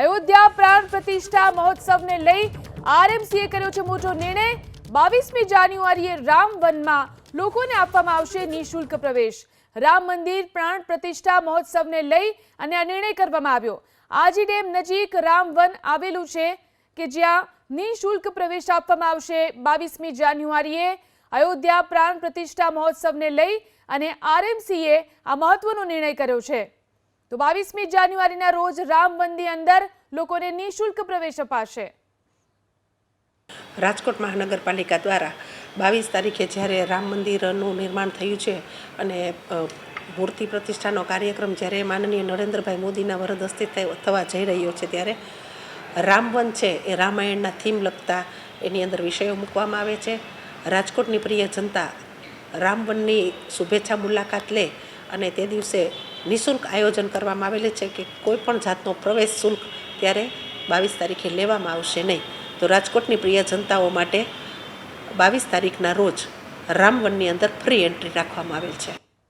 અયોધ્યા પ્રાણ પ્રતિષ્ઠા મહોત્સવને લઈ આરએમસીએ કર્યો છે મોટો નિર્ણય. બાવીસમી જાન્યુઆરીએ રામ વનમાં લોકોને આપવામાં આવશે નિઃશુલ્ક પ્રવેશ. રામ મંદિર પ્રાણ પ્રતિષ્ઠા મહોત્સવને લઈ અને આ નિર્ણય કરવામાં આવ્યો. આજી ડેમ નજીક રામ વન આવેલું છે કે જ્યાં નિઃશુલ્ક પ્રવેશ આપવામાં આવશે. બાવીસમી જાન્યુઆરીએ અયોધ્યા પ્રાણ પ્રતિષ્ઠા મહોત્સવને લઈ અને આરએમસીએ આ મહત્વનો નિર્ણય કર્યો છે. તો બાવીસમી જાન્યુઆરીના રોજ રામ વનની અંદર લોકોને નિઃશુલ્ક પ્રવેશ અપાશે. રાજકોટ મહાનગરપાલિકા દ્વારા બાવીસ તારીખે જ્યારે રામ મંદિરનું નિર્માણ થયું છે અને મૂર્તિ પ્રતિષ્ઠાનો કાર્યક્રમ જ્યારે માનનીય નરેન્દ્રભાઈ મોદીના વરદ હસ્તે થવા જઈ રહ્યો છે ત્યારે રામવન છે એ રામાયણના થીમ લગતા એની અંદર વિષયો મૂકવામાં આવે છે. રાજકોટની પ્રિય જનતા રામવનની શુભેચ્છા મુલાકાત લે અને તે દિવસે નિઃશુલ્ક આયોજન કરવામાં આવેલું છે કે કોઈ પણ જાતનો પ્રવેશ શુલ્ક ત્યારે બાવીસ તારીખે લેવામાં આવશે નહીં. તો રાજકોટની પ્રિય જનતાઓ માટે બાવીસ તારીખના રોજ રામવનની અંદર ફ્રી એન્ટ્રી રાખવામાં આવેલ છે.